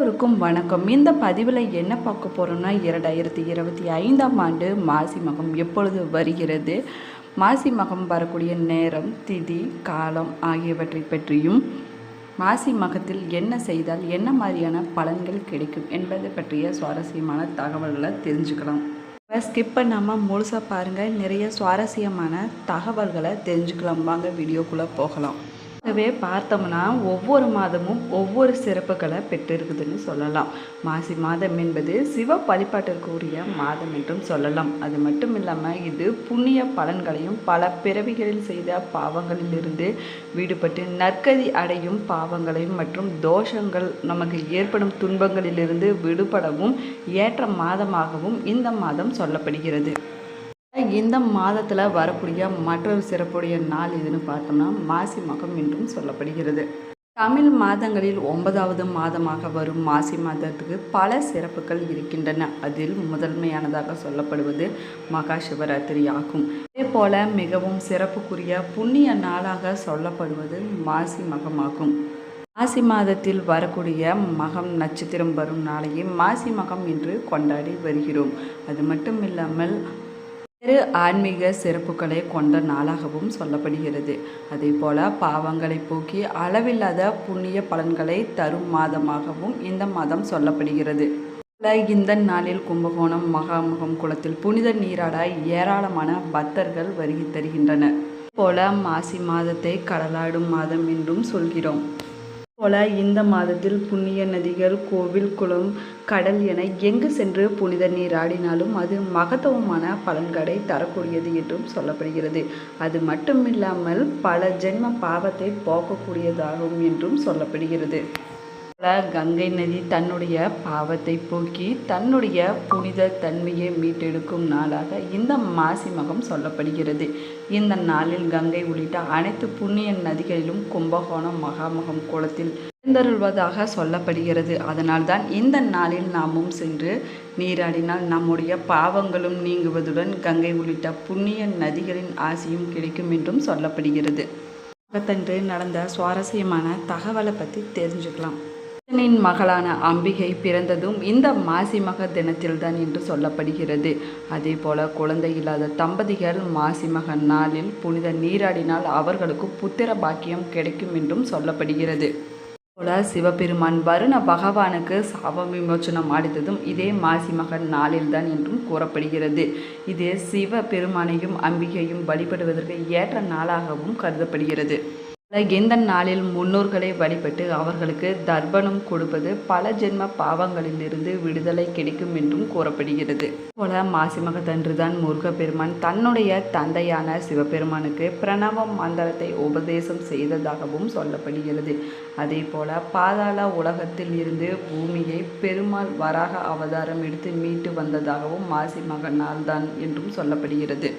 எல்லோருக்கும் வணக்கம். இந்த பதிவில் என்ன பார்க்க போகிறோம்னா இரண்டாயிரத்தி இருபத்தி ஐந்தாம் ஆண்டு மாசி மகம் எப்பொழுது வருகிறது? மாசி மகம் வரக்கூடிய நேரம் திதி காலம் ஆகியவற்றை பற்றியும் மாசி மகத்தில் என்ன செய்தால் என்ன மாதிரியான பலன்கள் கிடைக்கும் என்பதை பற்றிய சுவாரஸ்யமான தகவல்களை தெரிஞ்சுக்கலாம். ஸ்கிப் பண்ணாமல் முழுசாக பாருங்கள் நிறைய சுவாரஸ்யமான தகவல்களை தெரிஞ்சுக்கலாம். வாங்க வீடியோக்குள்ளே போகலாம். ஆகவே பார்த்தோம்னா ஒவ்வொரு மாதமும் ஒவ்வொரு சிறப்புகளை பெற்றிருக்குதுன்னு சொல்லலாம். மாசி மாதம் என்பது சிவ வழிபாட்டிற்குரிய மாதம் என்றும் சொல்லலாம். அது மட்டும் இல்லாமல் இது புண்ணிய பலன்களையும் பல பிறவிகளில் செய்த பாவங்களிலிருந்து விடுபட்டு நற்கதி அடையும் பாவங்களையும் மற்றும் தோஷங்கள் நமக்கு ஏற்படும் துன்பங்களிலிருந்து விடுபடவும் ஏற்ற மாதமாகவும் இந்த மாதம் சொல்லப்படுகிறது. இந்த மாதத்தில் வரக்கூடிய மற்றொரு சிறப்புடைய நாள் எதுன்னு பார்த்தோம்னா மாசி மகம் என்றும் சொல்லப்படுகிறது. தமிழ் மாதங்களில் ஒன்பதாவது மாதமாக வரும் மாசி மாதத்துக்கு பல சிறப்புகள் இருக்கின்றன. அதில் முதன்மையானதாக சொல்லப்படுவது மகா சிவராத்திரி ஆகும். அதே போல மிகவும் சிறப்புக்குரிய புண்ணிய நாளாக சொல்லப்படுவது மாசி மகமாகும். மாசி மாதத்தில் வரக்கூடிய மகம் நட்சத்திரம் வரும் நாளையே மாசி மகம் என்று கொண்டாடி வருகிறோம். அது மட்டும் இல்லாமல் வேறு ஆன்மீக சிறப்புகளை கொண்ட நாளாகவும் சொல்லப்படுகிறது. அதே போல பாவங்களை போக்கி அளவில்லாத புண்ணிய பலன்களை தரும் மாதமாகவும் இந்த மாதம் சொல்லப்படுகிறது. இந்த நாளில் கும்பகோணம் மகாமுகம் குளத்தில் புனித நீராட ஏராளமான பக்தர்கள் வருகை தருகின்றனர். போல மாசி மாதத்தை கடலாடும் மாதம் என்றும் சொல்கிறோம். போல இந்த மாதத்தில் புண்ணிய நதிகள் கோவில் குளம் கடல் என எங்கு சென்று புனித நீர் ஆடினாலும் அது மகத்துவமான பலன்களை தரக்கூடியது என்றும் சொல்லப்படுகிறது. அது மட்டுமில்லாமல் பல ஜென்ம பாவத்தை போக்கக்கூடியதாகும் என்றும் சொல்லப்படுகிறது. கங்கை நதி தன்னுடைய பாவத்தை போக்கி தன்னுடைய புனித தன்மையை மீட்டெடுக்கும் நாளாக இந்த மாசி மகம் சொல்லப்படுகிறது. இந்த நாளில் கங்கை உள்ளிட்ட அனைத்து புண்ணிய நதிகளிலும் கும்பகோணம் மகாமகம் குளத்தில் எழுந்தருள்வதாக சொல்லப்படுகிறது. அதனால்தான் இந்த நாளில் நாமும் சென்று நீராடினால் நம்முடைய பாவங்களும் நீங்குவதுடன் கங்கை உள்ளிட்ட புண்ணிய நதிகளின் ஆசியும் கிடைக்கும் என்றும் சொல்லப்படுகிறது. மகத்தன்று நடந்த சுவாரஸ்யமான தகவலை பற்றி தெரிஞ்சுக்கலாம். புதனின் மகளான அம்பிகை பிறந்ததும் இந்த மாசி மக தினத்தில்தான் என்று சொல்லப்படுகிறது. அதே போல குழந்தை இல்லாத தம்பதிகள் மாசி மக நாளில் புனித நீராடினால் அவர்களுக்கு புத்திர பாக்கியம் கிடைக்கும் என்றும் சொல்லப்படுகிறது. போல சிவபெருமான் வருண பகவானுக்கு சாப விமோச்சனம் அளித்ததும் இதே மாசி மகன் நாளில்தான் என்றும் கூறப்படுகிறது. இது சிவபெருமானையும் அம்பிகையும் வழிபடுவதற்கு ஏற்ற நாளாகவும் கருதப்படுகிறது. எந்த நாளில் முன்னோர்களை வழிபட்டு அவர்களுக்கு தர்ப்பணம் கொடுப்பது பல ஜென்ம பாவங்களிலிருந்து விடுதலை கிடைக்கும் என்றும் கூறப்படுகிறது. போல மாசிமகத்தன்றுதான் முருகப்பெருமான் தன்னுடைய தந்தையான சிவபெருமானுக்கு பிரணவ மந்திரத்தை உபதேசம் செய்ததாகவும் சொல்லப்படுகிறது. அதே போல பாதாள உலகத்தில் இருந்து பூமியை பெருமாள் வராக அவதாரம் எடுத்து மீட்டு வந்ததாகவும் மாசி மகனால் தான் என்றும் சொல்லப்படுகிறது.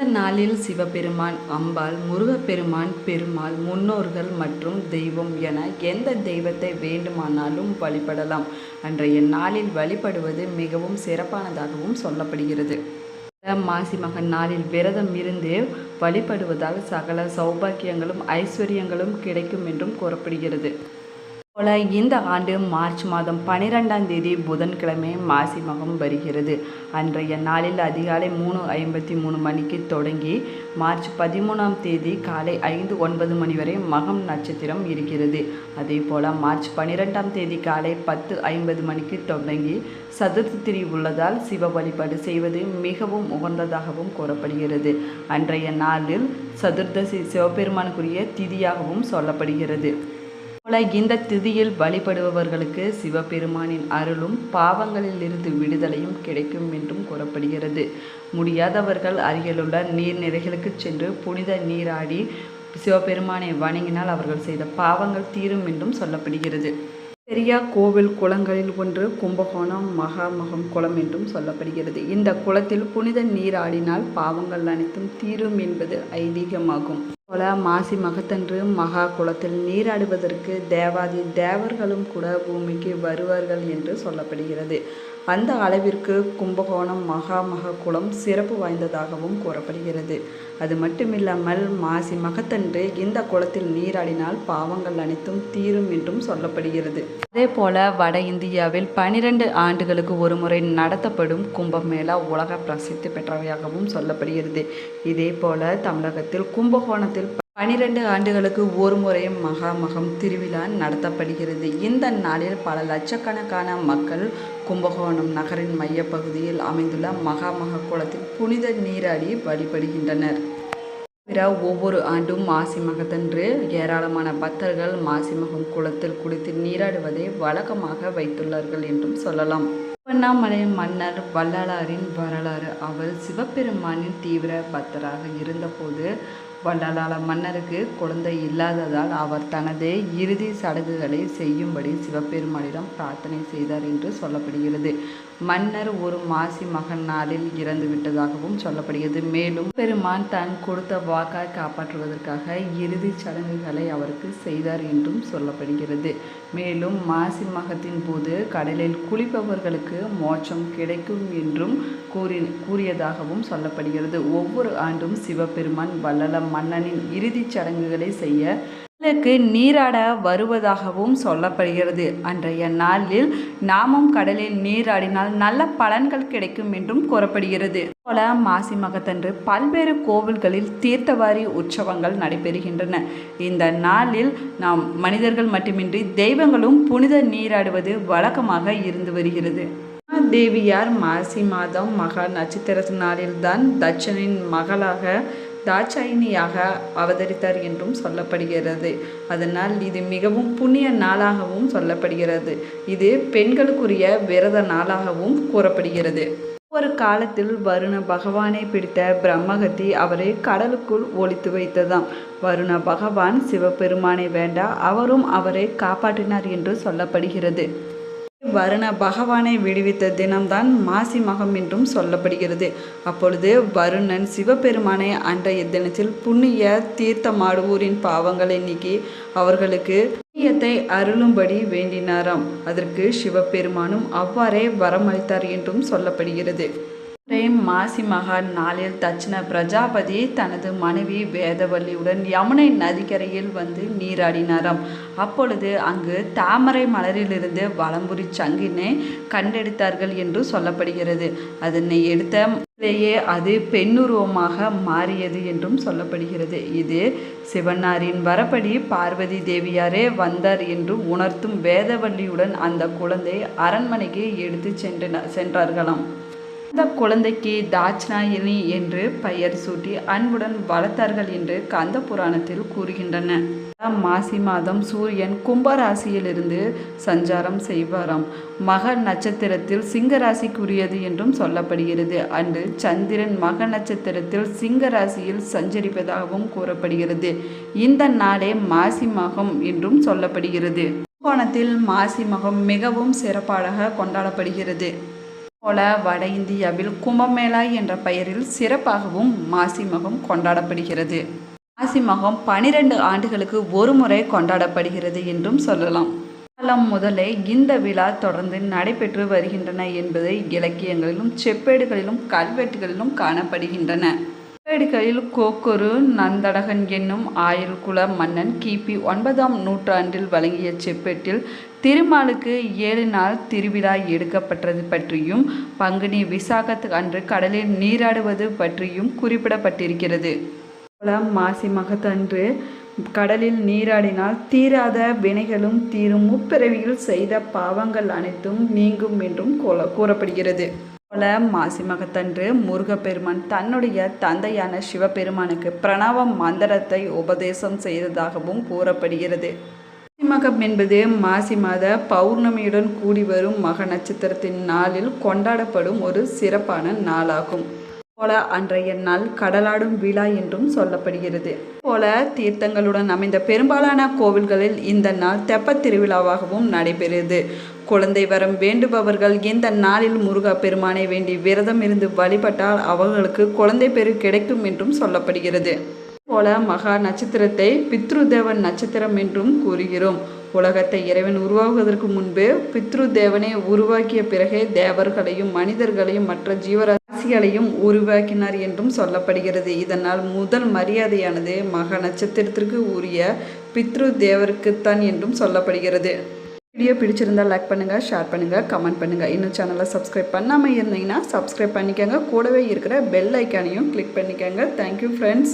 இந்த நாளில் சிவபெருமான் அம்பாள் முருகப்பெருமான் பெருமாள் முன்னோர்கள் மற்றும் தெய்வம் என எந்த தெய்வத்தை வேண்டுமானாலும் வழிபடலாம். அன்றைய நாளில் வழிபடுவது மிகவும் சிறப்பானதாகவும் சொல்லப்படுகிறது. மாசி மகன் நாளில் விரதம் இருந்து வழிபடுவதால் சகல சௌபாக்கியங்களும் ஐஸ்வர்யங்களும் கிடைக்கும் என்றும் கூறப்படுகிறது. போல இந்த ஆண்டு மார்ச் மாதம் பனிரெண்டாம் தேதி புதன்கிழமை மாசி மகம் வருகிறது. அன்றைய நாளில் அதிகாலை மூணு ஐம்பத்தி மூணு மணிக்கு தொடங்கி மார்ச் பதிமூணாம் தேதி காலை ஐந்து ஒன்பது மணி வரை மகம் நட்சத்திரம் இருக்கிறது. அதே போல் மார்ச் பன்னிரெண்டாம் தேதி காலை பத்து ஐம்பது மணிக்கு தொடங்கி சதுர்த்தி உள்ளதால் சிவ வழிபாடு செய்வது மிகவும் உகந்ததாகவும் கூறப்படுகிறது. அன்றைய நாளில் சதுர்தசி சிவபெருமானுக்குரிய திதியாகவும் சொல்லப்படுகிறது. போல இந்த திதியில் வழிபடுபவர்களுக்கு சிவபெருமானின் அருளும் பாவங்களில் இருந்து விடுதலையும் கிடைக்கும் என்றும் கூறப்படுகிறது. முடியாதவர்கள் அருகிலுள்ள நீர்நிலைகளுக்கு சென்று புனித நீராடி சிவபெருமானை வணங்கினால் அவர்கள் செய்த பாவங்கள் தீரும் என்றும் சொல்லப்படுகிறது. பெரியா கோவில் குளங்களில் ஒன்று கும்பகோணம் மகாமகம் குளம் என்றும் சொல்லப்படுகிறது. இந்த குளத்தில் புனித நீராடினால் பாவங்கள் அனைத்தும் தீரும் என்பது ஐதீகமாகும். போல மாசி மகத்தன்று மகா குளத்தில் நீராடுவதற்கு தேவாதி தேவர்களும் கூட பூமிக்கு வருவார்கள் என்று சொல்லப்படுகிறது. அந்த அளவிற்கு கும்பகோணம் மகா மக குளம் சிறப்பு வாய்ந்ததாகவும் கூறப்படுகிறது. அது மட்டுமில்லாமல் மாசி மகத்தன்று இந்த குளத்தில் நீராடினால் பாவங்கள் அனைத்தும் தீரும் என்றும் சொல்லப்படுகிறது. அதே போல வட இந்தியாவில் பனிரெண்டு ஆண்டுகளுக்கு ஒருமுறை நடத்தப்படும் கும்பமேளா உலக பிரசித்தி பெற்றவையாகவும் சொல்லப்படுகிறது. இதே போல தமிழகத்தில் கும்பகோணத்தில் பனிரெண்டு ஆண்டுகளுக்கு ஒரு முறை மகாமகம் திருவிழா நடத்தப்படுகிறது. இந்த நாளில் பல லட்சக்கணக்கான மக்கள் கும்பகோணம் நகரின் மையப்பகுதியில் அமைந்துள்ள மகாமக குளத்தில் புனித நீராடி வழிபடுகின்றனர். தவிர ஒவ்வொரு ஆண்டும் மாசி மகத்தன்று ஏராளமான பக்தர்கள் மாசி மகம் குளத்தில் குளித்து நீராடுவதை வழக்கமாக வைத்துள்ளார்கள் என்றும் சொல்லலாம். திருவண்ணாமலை மன்னர் வள்ளலாரின் வரலாறு அவர் சிவபெருமானின் தீவிர பக்தராக இருந்தபோது வள்ளலால மன்னருக்கு குழந்தை இல்லாததால் அவர் தனது இறுதி சடங்குகளை செய்யும்படி சிவபெருமானிடம் பிரார்த்தனை செய்தார் என்று சொல்லப்படுகிறது. மன்னர் ஒரு மாசி மகன் நாளில் இறந்து விட்டதாகவும் சொல்லப்படுகிறது. மேலும் பெருமான் தான் கொடுத்த வாக்காய் காப்பாற்றுவதற்காக இறுதிச் சடங்குகளை அவருக்கு செய்தார் என்றும் சொல்லப்படுகிறது. மேலும் மாசி மகத்தின் போது கடலில் குளிப்பவர்களுக்கு மோட்சம் கிடைக்கும் என்றும் கூறி கூறியதாகவும் சொல்லப்படுகிறது. ஒவ்வொரு ஆண்டும் சிவபெருமான் வல்லல மன்னனின் இறுதிச் சடங்குகளை செய்ய கடலுக்கு நீராட வருவதாகவும் சொல்லப்படுகிறது. அன்றைய நாளில் நாமும் கடலில் நீராடினால் நல்ல பலன்கள் கிடைக்கும் என்றும் கூறப்படுகிறது. போல மாசி மகத்தன்று பல்வேறு கோவில்களில் தீர்த்தவாரி உற்சவங்கள் நடைபெறுகின்றன. இந்த நாளில் நாம் மனிதர்கள் மட்டுமின்றி தெய்வங்களும் புனித நீராடுவது வழக்கமாக இருந்து வருகிறது. தேவியார் மாசி மாதம் மகா நட்சத்திர நாளில்தான் தட்சனின் மகளாக தாட்சாயினியாக அவதரித்தார் என்றும் சொல்லப்படுகிறது. அதனால் இது மிகவும் புண்ணிய நாளாகவும் சொல்லப்படுகிறது. இது பெண்களுக்குரிய விரத நாளாகவும் கூறப்படுகிறது. ஒரு காலத்தில் வருண பகவானை பிடித்த பிரம்மகத்தி அவரை கடலுக்குள் ஒழித்து வைத்ததாம். வருண பகவான் சிவபெருமானை வேண்டா அவரும் அவரை காப்பாற்றினார் என்று சொல்லப்படுகிறது. வருண பகவானை விடுவித்த தினம்தான் மாசி மகம் என்றும் சொல்லப்படுகிறது. அப்பொழுது வருணன் சிவபெருமானை அன்றைய தினத்தில் புண்ணிய தீர்த்தமாடுவோரின் பாவங்களை நீக்கி அவர்களுக்கு புண்ணியத்தை அருளும்படி வேண்டினாராம். அதற்கு சிவபெருமானும் அவ்வாறே வரமளித்தார் என்றும் சொல்லப்படுகிறது. மாசி மகா நாளில் தட்சிண பிரஜாபதி தனது மனைவி வேதவல்லியுடன் யமுனை நதிக்கரையில் வந்து நீராடினாராம். அப்பொழுது அங்கு தாமரை மலரிலிருந்து வலம்புரி சங்கினை கண்டெடுத்தார்கள் என்று சொல்லப்படுகிறது. அதனை எடுத்த அது பெண்ணுருவமாக மாறியது என்றும் சொல்லப்படுகிறது. இது சிவனாரின் வரப்படி பார்வதி தேவியாரே வந்தார் என்று உணர்த்தும் வேதவல்லியுடன் அந்த குழந்தை அரண்மனைக்கு எடுத்து சென்றன சென்றார்களாம். இந்த குழந்தைக்கு தாட்சாயினி என்று பெயர் சூட்டி அன்புடன் வளர்த்தார்கள் என்று கந்த புராணத்தில் கூறுகின்றன. மாசி மாதம் சூரியன் கும்பராசியிலிருந்து சஞ்சாரம் செய்வாராம். மக நட்சத்திரத்தில் சிங்கராசிக்குரியது என்றும் சொல்லப்படுகிறது. அன்று சந்திரன் மக நட்சத்திரத்தில் சிங்க ராசியில் சஞ்சரிப்பதாகவும் கூறப்படுகிறது. இந்த நாளே மாசி மகம் என்றும் சொல்லப்படுகிறது. கோணத்தில் மாசி மகம் மிகவும் சிறப்பாக கொண்டாடப்படுகிறது. போல வட இந்தியாவில் கும்பமேளா என்ற பெயரில் சிறப்பாகவும் மாசி மகம் கொண்டாடப்படுகிறது. மாசி மகம் பனிரெண்டு ஆண்டுகளுக்கு ஒரு முறை கொண்டாடப்படுகிறது என்றும் சொல்லலாம். காலம் முதலே இந்த விழா தொடர்ந்து நடைபெற்று வருகின்றன என்பதை இலக்கியங்களிலும் செப்பேடுகளிலும் கல்வெட்டுகளிலும் காணப்படுகின்றன. செப்பேடுகளில் கோக்கொரு நந்தடகன் என்னும் ஆயுள்குல மன்னன் கிபி ஒன்பதாம் நூற்றாண்டில் வழங்கிய செப்பேட்டில் திருமாலுக்கு ஏழு நாள் திருவிழா எடுக்கப்பட்டது பற்றியும் பங்குனி விசாகத்து அன்று கடலில் நீராடுவது பற்றியும் குறிப்பிடப்பட்டிருக்கிறது. மாசி மகத்தன்று கடலில் நீராடினால் தீராத வினைகளும் தீரும். முப்பிறவியில் செய்த பாவங்கள் அனைத்தும் நீங்கும் என்றும் கூறப்படுகிறது. போல மாசி மகத்தன்று முருகப்பெருமான் தன்னுடைய தந்தையான சிவபெருமானுக்கு பிரணவ மந்திரத்தை உபதேசம் செய்ததாகவும் கூறப்படுகிறது. மகம் என்பது மாசி மாத பௌர்ணமியுடன் கூடி வரும் மக நட்சத்திரத்தின் நாளில் கொண்டாடப்படும் ஒரு சிறப்பான நாளாகும். போல அன்றைய நாள் கடலாடும் விழா என்றும் சொல்லப்படுகிறது. போல தீர்த்தங்களுடன் அமைந்த பெரும்பாலான கோவில்களில் இந்த நாள் தெப்பத் திருவிழாவாகவும் நடைபெறுகிறது குழந்தை வரம் வேண்டுபவர்கள் இந்த நாளில் முருகா பெருமானை வேண்டி விரதம் இருந்து வழிபட்டால் அவர்களுக்கு குழந்தை பெரு கிடைக்கும் என்றும் சொல்லப்படுகிறது. போல மகா நட்சத்திரத்தை பித்ருதேவன் நட்சத்திரம் என்றும் கூறுகிறோம். உலகத்தை இறைவன் உருவாகுவதற்கு முன்பு பித்ருதேவனை உருவாக்கிய பிறகே தேவர்களையும் மனிதர்களையும் மற்ற ஜீவராசிகளையும் உருவாக்கினார் என்றும் சொல்லப்படுகிறது. இதனால் முதல் மரியாதையானது மகா நட்சத்திரத்திற்கு உரிய பித்ரு தேவருக்குத்தான் என்றும் சொல்லப்படுகிறது. வீடியோ பிடிச்சிருந்தா லைக் பண்ணுங்கள் ஷேர் பண்ணுங்கள் கமெண்ட் பண்ணுங்கள் இன்னும் சேனலை சப்ஸ்கிரைப் பண்ணாமல் இருந்தீங்கன்னா சப்ஸ்கிரைப் பண்ணிக்கோங்க. கூடவே இருக்கிற பெல் ஐக்கானையும் கிளிக் பண்ணிக்கோங்க. Thank you friends